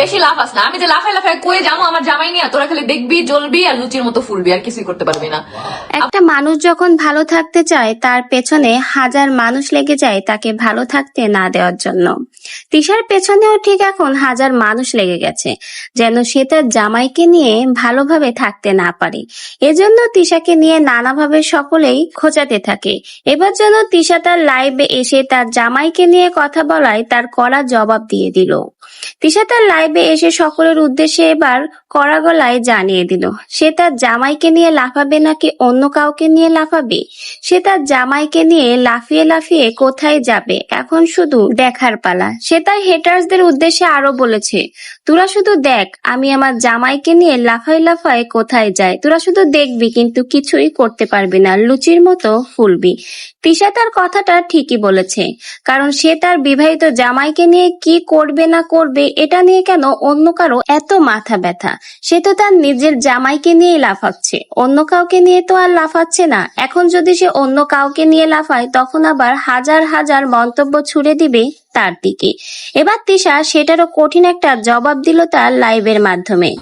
বেশি লাফাস না। আমি যে লাফাই লাফাই কয়ে যাব আমার জামাই নিয়ে, তোরা খালি দেখবি, জ্বলবি আর লুচির মতো ফুলবি, আর কিছুই করতে পারবি না। একটা মানুষ যখন ভালো থাকতে চায়, তার পেছনে হাজার মানুষ লেগে যায় তাকে ভালো থাকতে না দেওয়ার জন্য। তিশার পেছনেও ঠিক এখন হাজার মানুষ লেগে গেছে, যেন সে তার জামাইকে নিয়ে ভালোভাবে থাকতে না পারে। এজন্য তিশাকে নিয়ে নানাভাবে সকলেই খোঁচাতে থাকে। এবার যেন তিশা তার লাইভে এসে তার জামাইকে নিয়ে কথা বলায়, তার কড়া জবাব দিয়ে দিল। তিশা তার লাইভে এসে সকলের উদ্দেশ্যে এবার কড়া গলায় জানিয়ে দিল, সে তার জামাইকে নিয়ে লাফাবে নাকি অন্য কাউকে নিয়ে লাফাবে? সে তার জামাইকে নিয়ে লাফিয়ে লাফিয়ে কোথায় যাবে? এখন শুধু দেখার পালা। সে তার হেটার্সদের উদ্দেশ্যে আরও বলেছে, তোরা শুধু দেখ, আমি আমার জামাইকে নিয়ে লাফাই লাফাই কোথায় যায় তোরা শুধু দেখবি, কিন্তু কিছুই করতে পারবি না, লুচির মতো ফুলবি। তিশা তার কথাটা ঠিকই বলেছে, কারণ সে তার বিবাহিত জামাইকে নিয়ে কি করবে না করবে এটা নিয়ে কেন অন্য কারও এত মাথা ব্যথা? সে তো তার নিজের জামাইকে নিয়ে লাফাচ্ছে। অন্য কাউকে নিয়ে তো আর লাফাচ্ছে না। এখন যদি সে অন্য কাউকে নিয়ে লাফায়, তখন আবার হাজার হাজার মন্তব্য ছুড়ে দিবে তার দিকে। এবার তিশা সেটারও কঠিন একটা জবাব দিল তার লাইভের মাধ্যমে।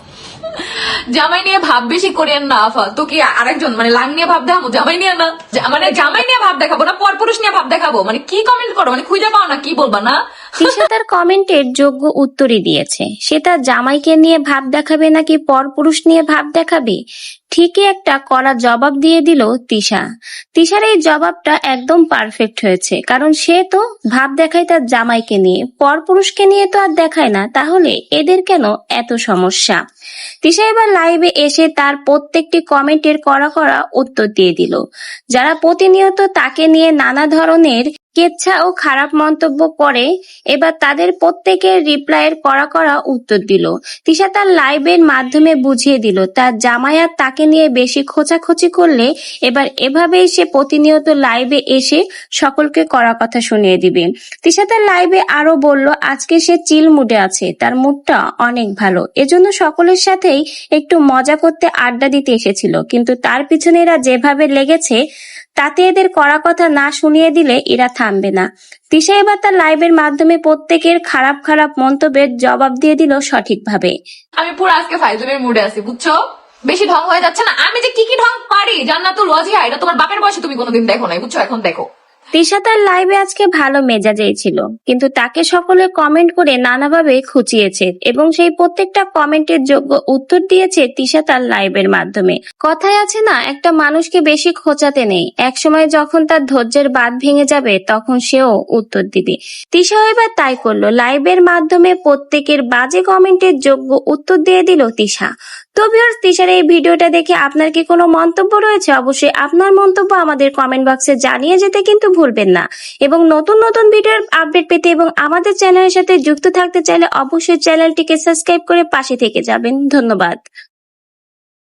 জামাই নিয়ে ভাব বেশি করিয়েন না, আফা। তো কি আরেকজন মানে লাং নিয়ে ভাব দেখাবো, জামাই নিয়ে না। মানে জামাই নিয়ে ভাব দেখাবো না, পরপুরুষ নিয়ে ভাব দেখাবো। মানে কি কমেন্ট করো? মানে খুঁজে পাও না, কি বলবা না? তিশা তার কমেন্টের যোগ্য উত্তরই দিয়েছে। সে তার জামাইকে নিয়ে ভাব দেখাবে নাকি পরপুরুষ নিয়ে ভাব দেখাবে? ঠিকই একটা কড়া জবাব দিয়ে দিল তিশা। তিশার এই জবাবটা একদম পারফেক্ট হয়েছে, কারণ সে তো ভাব দেখায় তার জামাইকে নিয়ে, পরপুরুষকে নিয়ে তো আর দেখায় না, তাহলে এদের কেন এত সমস্যা? তিশা এবার লাইভে এসে তার প্রত্যেকটি কমেন্টের কড়া কড়া উত্তর দিয়ে দিল। যারা প্রতিনিয়ত তাকে নিয়ে নানা ধরনের কেচ্ছা ও খারাপ মন্তব্য করে, এবার তাদের প্রত্যেকের রিপ্লাইয়ের করা করা উত্তর দিল। তিশা তার লাইভের মাধ্যমে বুঝিয়ে দিল, তার জামাই আর তাকে নিয়ে বেশি খোঁচাখুচি করলে এবার এভাবেই সে প্রতিনিয়ত লাইভে এসে সকলকে করা কথা শুনিয়ে দিবে। তিশা তার লাইভে আরও বলল, আজকে সে চিল মুডে আছে, তার মুডটা অনেক ভালো। এজন্য সকলের সাথেই একটু মজা করতে আড্ডা দিতে এসেছিল। কিন্তু তার পিছনে এরা যেভাবে লেগেছে, তাতে এদের কড়া কথা না শুনিয়ে দিলে এরা থামবে না। তিশা এবার তার লাইভের মাধ্যমে প্রত্যেকের খারাপ খারাপ মন্তব্যের জবাব দিয়ে দিল সঠিকভাবে। আমি পুরো আজকে ফাইজলের মুডে আছি, বুঝছ? বেশি ঢং হয়ে যাচ্ছে না। আমি যে কি কি ঢং পারি, জান্নাতুল ওয়াজিহা, এটা তোমার বাপের বয়সে তুমি কোনোদিন দেখো নাই, বুঝছ? এখন দেখো। তিশা তার লাইভে আজকে ভালো মেজাজেই ছিল, কিন্তু তাকে সকলে কমেন্ট করে নানাভাবে খুঁচিয়েছে এবং সেই প্রত্যেকটা কমেন্টের যোগ্য উত্তর দিয়েছে তিশা তার লাইভের মাধ্যমে। কথায় আছে না, একটা মানুষকে বেশি খোঁচাতে নেই। একসময় যখন তার ধৈর্যের বাদ ভেঙে যাবে, তখন সেও উত্তর দিবে। তিশাও এবার তাই করল। লাইভের মাধ্যমে প্রত্যেকের বাজে কমেন্টের যোগ্য উত্তর দিয়ে দিল তিশা। তো ভিউয়ার্স তিশার এই ভিডিওটা দেখে আপনার কি কোনো মন্তব্য রয়েছে? অবশ্যই আপনার মন্তব্য আমাদের কমেন্ট বক্সে জানিয়ে যেতে কিন্তু ভুলবেন না। এবং নতুন নতুন ভিডিওর আপডেট পেতে এবং আমাদের চ্যানেলের সাথে যুক্ত থাকতে চাইলে অবশ্যই চ্যানেলটিকে সাবস্ক্রাইব করে পাশে থেকে যাবেন। ধন্যবাদ।